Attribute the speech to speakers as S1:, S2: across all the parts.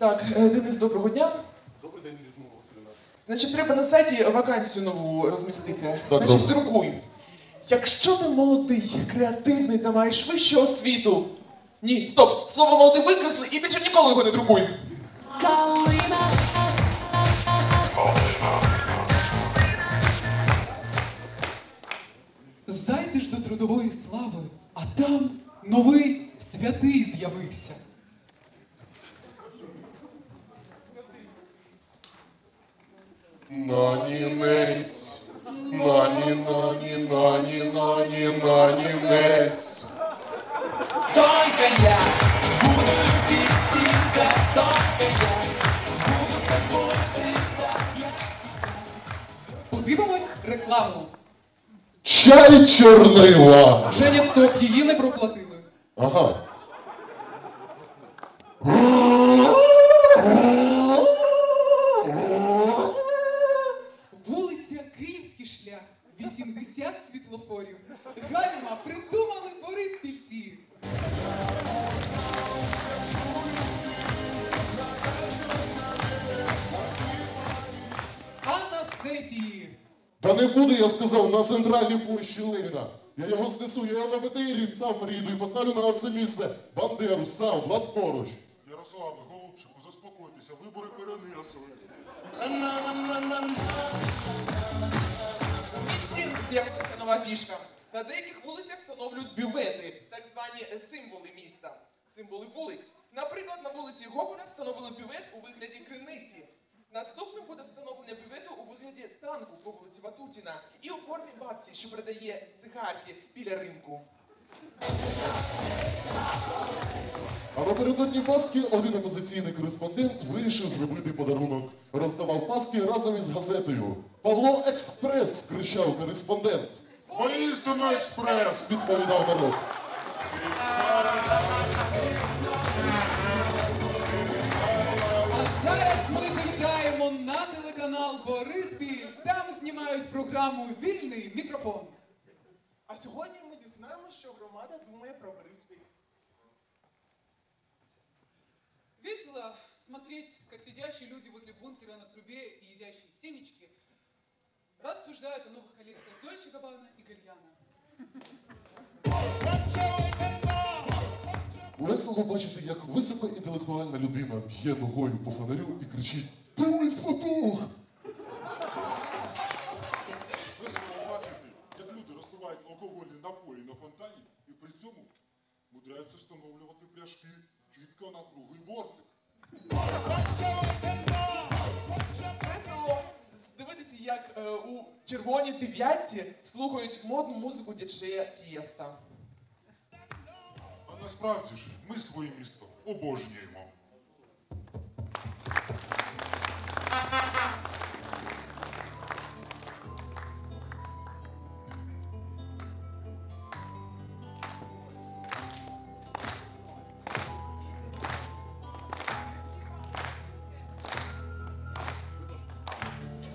S1: Так, е, Денис, доброго дня.
S2: Добрий день, Людмила Васильівна.
S1: Значить, треба на сайті вакансію нову розмістити.
S3: Так,
S1: Значить,
S3: добре.
S1: друкуй. Якщо ти молодий, креативний та маєш вищу освіту. Ні, стоп! Слово молодий викресли і більше ніколи його не друкуй.
S4: Зайдеш до трудової слави, а там новий святий з'явився.
S3: Нанінець, нані, нані, нані, нані, нанінець.
S5: Только я буду любить тебя, только я буду с тобой всегда.
S4: Подивимось рекламу.
S3: Чай чорнила.
S4: Женя стоп, її не проплатили.
S3: Ага.
S4: Світлофорів. Гальма придумали бориспільці. А на сесії
S3: Та не буду, я сказав, на центральній площі Леніна. Я його знесу, я його на БТРі сам ріду і поставлю на це місце. Бандеру, сам, власноруч.
S6: Ярославе, голубчику, заспокойтеся, вибори перенесли.
S1: З'явилася нова фішка. На деяких вулицях встановлюють бювети, так звані символи міста, символи вулиць. Наприклад, на вулиці Гоголя встановили бювет у вигляді криниці. Наступним буде встановлення бювету у вигляді танку по вулиці Ватутіна і у формі бабці, що продає цигарки біля ринку.
S3: А напередодні Пасхи один опозиційний кореспондент вирішив зробити подарунок. Роздавав Пасхи разом із газетою. Павло Експрес, кричав кореспондент.
S6: Поїздимо експрес!
S3: Відповідав народ.
S4: А зараз ми завітаємо на телеканал Бориспіль. Там знімають програму Вільний мікрофон.
S1: А сьогодні ми дізнаємося, що громада думає про Бориспіль.
S4: Весело смотреть, как сидящие люди возле бункера на трубе и едящие семечки рассуждают о новых коллекциях Дольче Габбана и Гальяна.
S3: Весело бачити, як високоінтелектуальна людина б'є ногою по фонарю і кричить Дивись, потух!
S6: Весело бачити, як люди розпивають алкогольні напої на фонтані і при цьому мудряються встановлювати пляшки на круглий бортик.
S1: Весело дивитися, як е, у червоній дев'ятці слухають модну музику діджея Тієста.
S6: А насправді ж ми своє місто обожнюємо.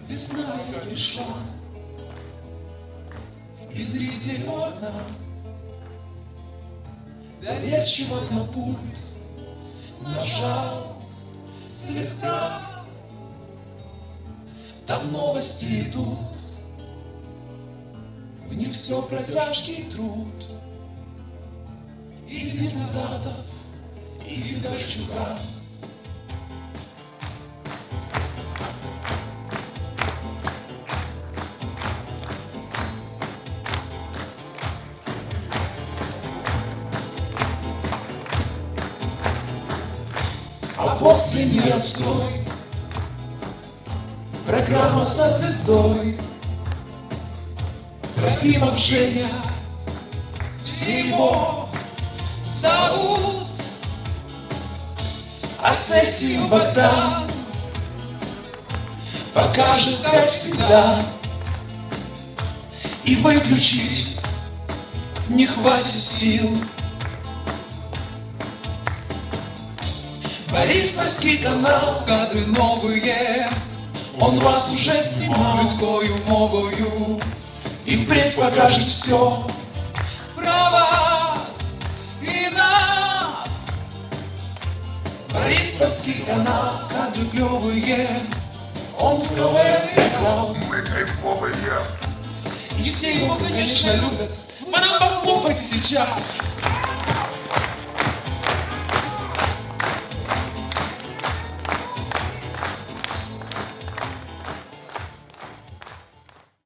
S4: Весна ведь пришла, и зритель окна доверчиво на пульт нажал слегка. Там новости идут, в них все про тяжкий труд. И депутатов, и Федорчука. После нее отстой Программа со звездой. Трофимов Женя. Все его зовут А сессию Богдан. Покажет, как всегда И выключить не хватит сил Бориспольский канал, кадры новые. Он вас уже снимал людскою мовою И впредь покажет все Про вас и нас. Бориспольский
S5: Первомайский канал, кадры клевые, он в КВН
S7: Мы кайфовые.
S5: И все его, конечно, любят. Вы нам похлопайте сейчас.